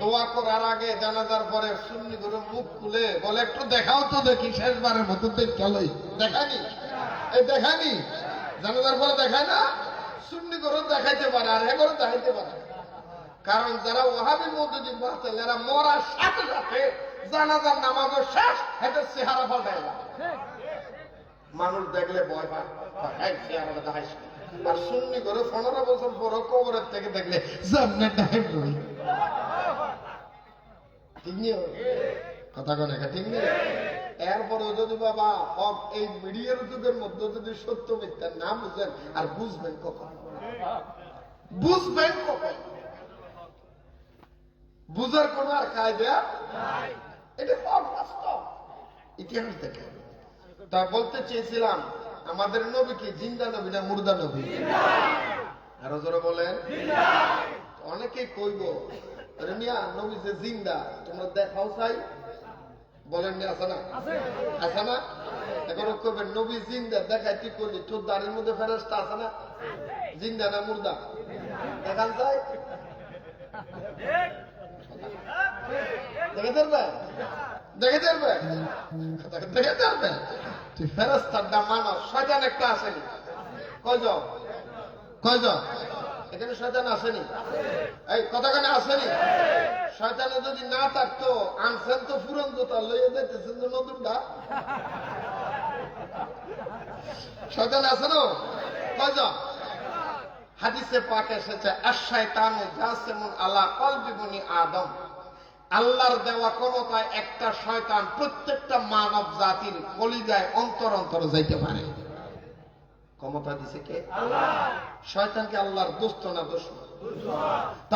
দোয়া করার আগে জানাজার পরে সুন্নি করে মুখ খুলে বলে, একটু দেখাও তো দেখি, শেষবারের মতো দেখালই দেখানি এই দেখানি জানাজার পরে দেখায় না? সুন্নি করে দেখাইতে পারে, আর হে করে দেখাইতে পারে। কারণ যারা ওহাবি মধ্যে বাঁচতেন এরা মরার সাথে সাথে জানাজার নামাজও শেষ এটা চেহারা পাল্টায় না মানুষ দেখলে ভয় পায় এই চেহারাটা দেখাইস আর সুন্নি করে পনেরো বছর পর কবরের থেকে দেখলে সামনে ডাইভ ঠিক নেই? কথা কোন ঠিক নেই? এরপরে যদি বাবা এই মিডিয়ার যুগের মধ্যে যদি সত্য মিথ্যা না বুঝেন আর বুঝবেন কখন? বুঝবেন কখন? বুঝার কোন আর কায়দা এটা সব বাস্তব। ইতিহাস দেখে। তা বলতে চেয়েছিলাম আমাদের নবী কি? জিন্দা নবী না মুর্দা নবী? আরও জোরে বলেন। অনেকেই কইব আরে মিয়া নবী যে জিন্দা। তোমরা দেখাও চাই। বলেন নি আছে না? আছে। না? এখন নবী জিন্দা দেখাই ঠিক করলি? তোর দাড়ির মধ্যে ফেরস্তা আছে না? জিন্দা না মুর্দা? দেখান চাই। দেখে ধরবে? দেখে ধরবে? দেখে ধরবে? তুই ফেরস্তার দাম মানো শয়তান একটা আসেনি। কয়জন? কয়জন? এখানে শয়তান আসেনি। এই কতখানে আসেনি। শয়তানে যদি না থাকতো, আনছেন তো ফুরন জোতা লইয়ে যাইতেছেন তো নতুনটা। শয়তান আছে না কয়জন? হাদিসে পাক এসেছে আশায়তানু জাসিমুন আলা কলবি বনি আদম। আল্লাহর দেওয়া ক্ষমতায় একটা শয়তান প্রত্যেকটা মানব জাতির কলিজায় অন্তর অন্তর যাইতে পারে। ক্ষমতা দিছে কে? শয়তানকে আল্লাহর দুস্থ না দুশ্মন?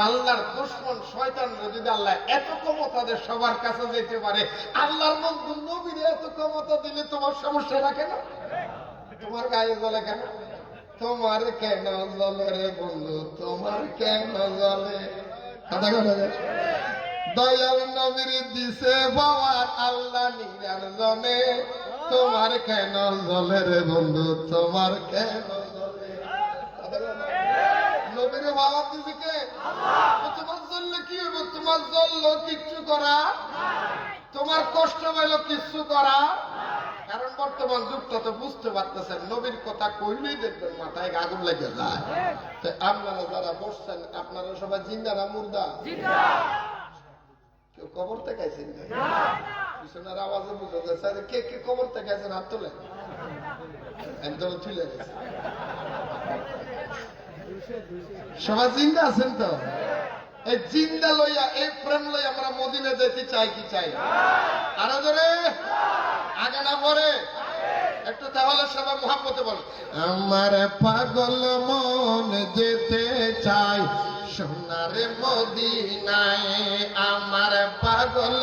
আল্লাহর দুশ্মন শয়তান যদি আল্লাহ এত ক্ষমতা দিয়ে, সবার কাছে যেতে পারে। আল্লাহর বন্ধু নবীর এত ক্ষমতা দিলে তোমার সমস্যা না? তোমার গায়ে জ্বলে কেন? তোমার কেন জ্বলে রে বন্ধু? তোমার কেন জ্বলে? কথা কথা দয়াল নবীর দিছে বাবার আল্লাহ নিরার তোমার কেন জ্বলে রে বন্ধু তোমার কেন জ্বলে? কথা কথা। নবীরে বাবা দিছে তোমার জ্বললে কি হবে তোমার জ্বললো কিচ্ছু করা? তোমার কষ্ট পাইল কিচ্ছু করা? কারণ বর্তমান যুগটা তো বুঝতে পারতেছেন নবীর কথা কইলেই দেখবেন মাথায় আগুন লেগে যায়। তো আপনারা যারা বসছেন আপনারা সবাই জিন্দা না মুর্দা কেউ কবর থেকে না? পিছনের আওয়াজে আরে কে কে কবর থেকে আছেন? হাত একদম সবাই জিন্দা আছেন তো? এই জিন্দা লইয়া, এই প্রেম লইয়া আমরা মদিনে যেতে চাই কি চাই? আরও ধরে আগে না পরে? একটু তাহলে সবাই মহাপতে বল, আমার পাগল মন যেতে চাই, সোনার মদিনায় আমার পাগল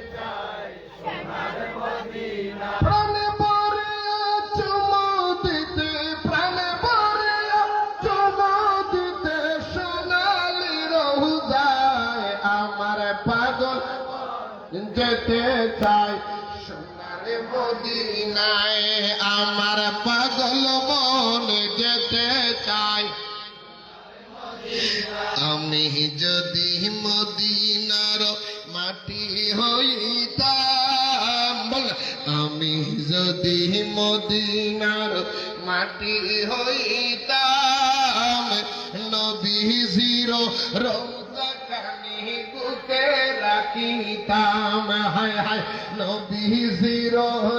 চাই। সোনার মদিনায় আমার পাগল মন যেতে চাই। আমি যদি মদিনার মাটি হইতাম আমি যদি মদিনার মাটি হইতাম, নবীজির রোজা রাখিতাম হায় হায়, নবীজির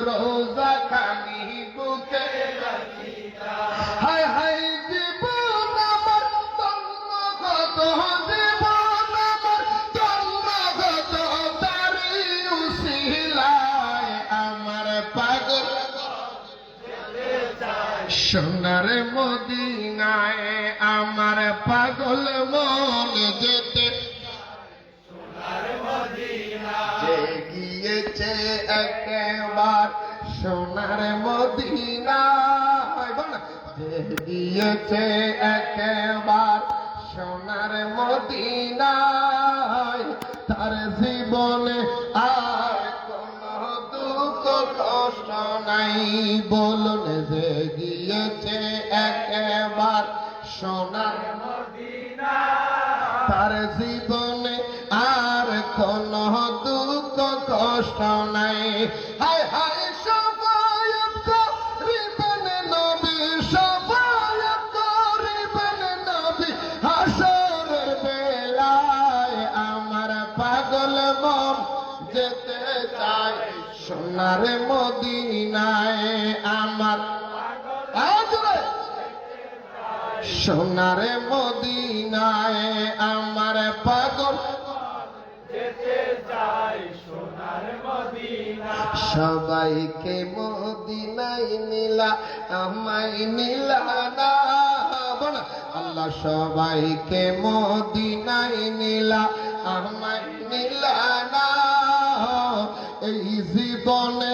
রোজা খানি বুকে হায় হায়, জীবন আমার, জন্মগত জীবন আমার তারি উশিলায় আমার পাগল। সোনার মদিনায় আমার পাগল মন গিয়েছে একবার সোনার মদিনায়। তার জীবনে আর কষ্ট নাই। বলুন যে গিয়েছে একেবার সোনার তার জীবনে আর কোন দুঃখ কষ্ট নাই। যেতে চায় সোনার মদিনায় আমার। সোনার মদিনায় আমার পাগল। সবাইকে মদিনাই নীলা আমায় নীলা না। বল আল্লাহ সবাইকে মদিনাই নীলা আমায় জীবনে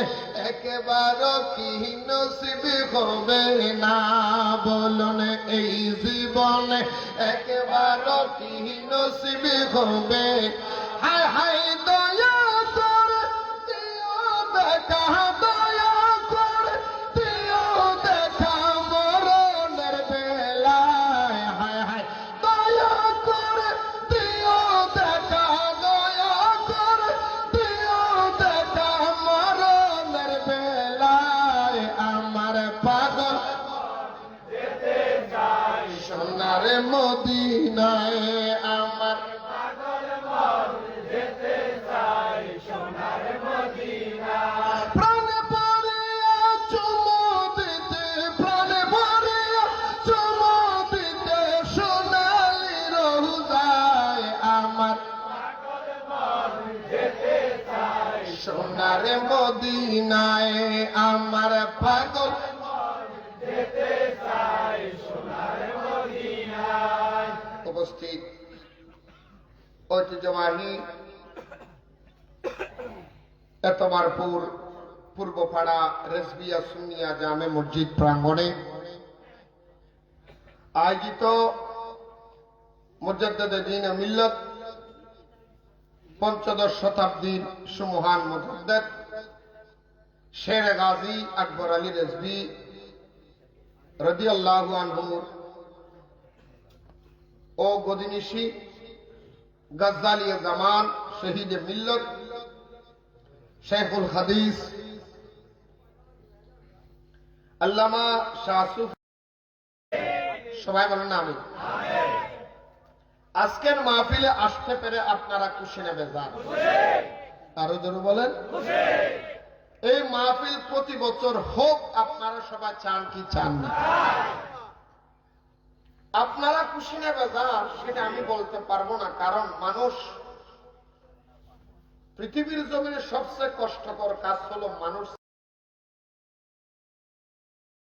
একেবার কি নসিব হবে না? বলুন, এই জীবনে একেবার কি নসিব হবে? হায় হায় মদিনায় আমার পাগল। উপস্থিত ঐতিহ্যবাহী এতবারপুর পূর্বপাড়া রেসবিয়া সুনিয়া জামে মসজিদ প্রাঙ্গণে আয়োজিত মুজাদ্দেদে দিন মিল্লত পঞ্চদশ শতাব্দীর সুমহান মুজাদ্দেদ শের গাজী আকবর আলী রেজবি রদিয়াল্লাহু আনহুর ও গদিনিশি গজ্জালিয়ে জামান শহীদ মিল্লত শেখুল হাদিস, আল্লামা শাহসুফ সবাই বলেন আমি আজকের মাহফিলে আসতে পেরে আপনারা খুশি নেবে যান আরও জোরে বলেন। এই মাহফিল প্রতি বছর হোক, আপনারা সবাই চান কি চান না। আপনারা খুশি নেবে যান সেটা আমি বলতে পারব না, কারণ মানুষ পৃথিবীর জমিনে সবচেয়ে কষ্টকর কাজ হলো মানুষ